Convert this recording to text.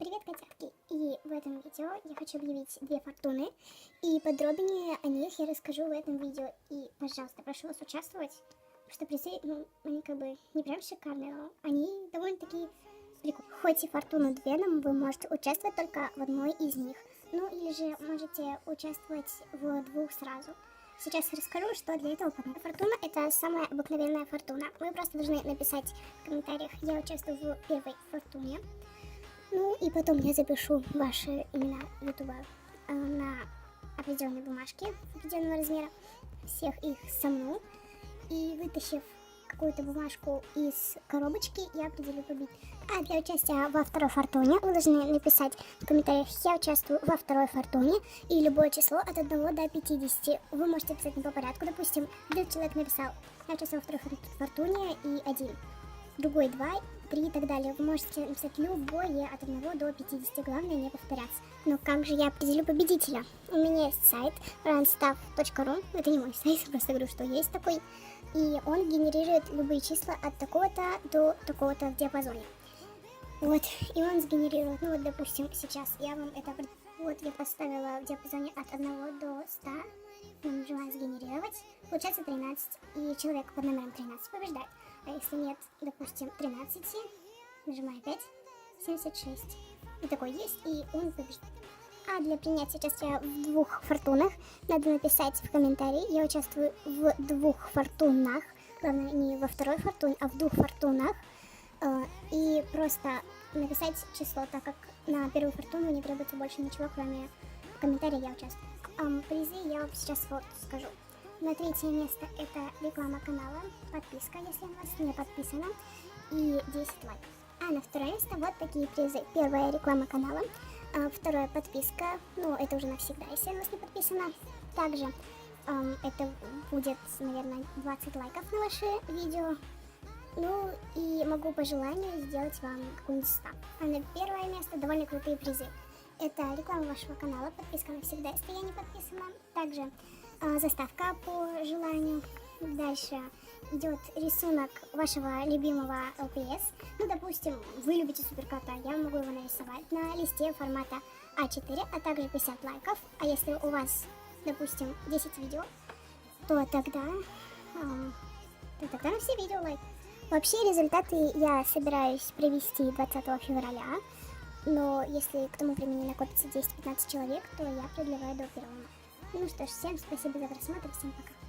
Привет, котятки! И в этом видео я хочу объявить две фортуны. И подробнее о них я расскажу в этом видео. И, пожалуйста, прошу вас участвовать. Потому что призы, ну, они как бы не прям шикарные, но они довольно-таки прикольные. Хоть и фортуну две, но вы можете участвовать только в одной из них. Ну, или же можете участвовать в двух сразу. Сейчас расскажу, что для этого понадобится. Фортуна – это самая обыкновенная фортуна. Вы просто должны написать в комментариях «Я участвую в первой фортуне». Ну и потом я запишу ваши имена Ютуба э, на определенной бумажке определенного размера, всех их со мной. И вытащив какую-то бумажку из коробочки, я определю победителя. А для участия во второй фортуне вы должны написать в комментариях «Я участвую во второй фортуне» и любое число от 1 до 50. Вы можете писать не по порядку. Допустим, один человек написал «Я участвую во второй фортуне» и один другой 2, 3 и так далее. Вы можете написать любое от 1 до 50, главное не повторяться. Но как же я определю победителя? У меня есть сайт runstuff.ru, это не мой сайт, я просто говорю, что есть такой, и он генерирует любые числа от такого-то до такого-то в диапазоне. Вот, и он сгенерирует, ну вот, допустим, сейчас я вам это... Вот, я поставила в диапазоне от 1 до 100, он желает сгенерировать, получается 13, и человек под номером 13 побеждает. А если нет, допустим, 13, нажимаю опять 76. И такой есть, и он побеждает. А для принятия участия в двух фортунах надо написать в комментарии. Я участвую в двух фортунах. Главное, не во второй фортуне, а в двух фортунах. Э, И просто написать число, так как на первую фортуну не требуется больше ничего, кроме комментария «Я участвую». Ам, призы я вам сейчас вот скажу. На третье место это реклама канала, подписка, если у вас не подписана, и 10 лайков. А на второе место вот такие призы. Первая реклама канала, а, второе подписка, ну это уже навсегда, если у вас не подписана. Также ам, это будет, наверное, 20 лайков на ваше видео. Ну и могу по желанию сделать вам какую-нибудь ставку. А на первое место довольно крутые призы. Это реклама вашего канала, подписка навсегда, если я не подписана. Также заставка по желанию. Дальше идет рисунок вашего любимого LPS. Ну, допустим, вы любите суперкота, я могу его нарисовать на листе формата А4, а также 50 лайков. А если у вас, допустим, 10 видео, то тогда, ам, то тогда все видео лайк. Вообще результаты я собираюсь привести 20 февраля, но если к тому времени накопится 10-15 человек, то я продлеваю до 1 марта. Ну что ж, всем спасибо за просмотр, всем пока.